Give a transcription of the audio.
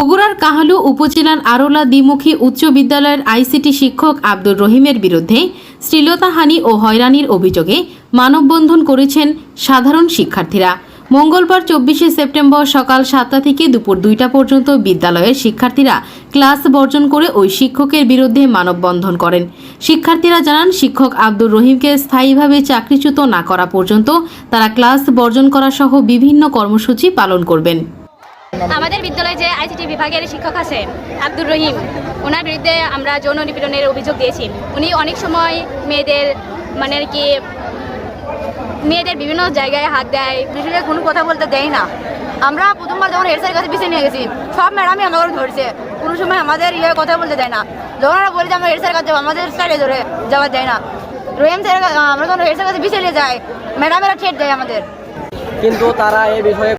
বগুড়ার কাহালু উপজেলার আরোলা দ্বিমুখী উচ্চ বিদ্যালয়ের আইসিটি শিক্ষক আব্দুর রহিমের বিরুদ্ধে শ্লীলতাহানি ও হয়রানির অভিযোগে মানববন্ধন করেছেন সাধারণ শিক্ষার্থীরা। মঙ্গলবার চব্বিশে সেপ্টেম্বর সকাল সাতটা থেকে দুপুর দুইটা পর্যন্ত বিদ্যালয়ের শিক্ষার্থীরা ক্লাস বর্জন করে ওই শিক্ষকের বিরুদ্ধে মানববন্ধন করেন। শিক্ষার্থীরা জানান, শিক্ষক আব্দুর রহিমকে স্থায়ীভাবে চাকরিচ্যুত না করা পর্যন্ত তারা ক্লাস বর্জন করা সহ বিভিন্ন কর্মসূচি পালন করবেন। আমাদের বিদ্যালয়ে যে আইসিটি বিভাগের শিক্ষক আছে আব্দুর রহিম ওনার বিরুদ্ধে আমরা যৌন নিপীড়নের অভিযোগ দিয়েছি। উনি অনেক সময় মেয়েদের মানে কি মেয়েদের বিভিন্ন জায়গায় হাত দেয় বিষয়ে কোনো কথা বলতে দেয় না। আমরা প্রথমবার যখন হেড স্যারের কাছে পিছিয়ে নিয়ে গেছি সব ম্যাডামই আমাদের ধরছে। কোনো সময় আমাদের ইয়ে কথা বলতে দেয় না। যখন আমরা বলি যে আমরা হেড স্যারের কাছে আমাদের সাইডে ধরে যাওয়া দেয় না। রহিম স্যারের আমরা যখন হেড স্যারের কাছে পিছিয়ে নিয়ে যাই ম্যাডামেরা ঠেট দেয় আমাদের। কিন্তু তারা এই বিষয়ে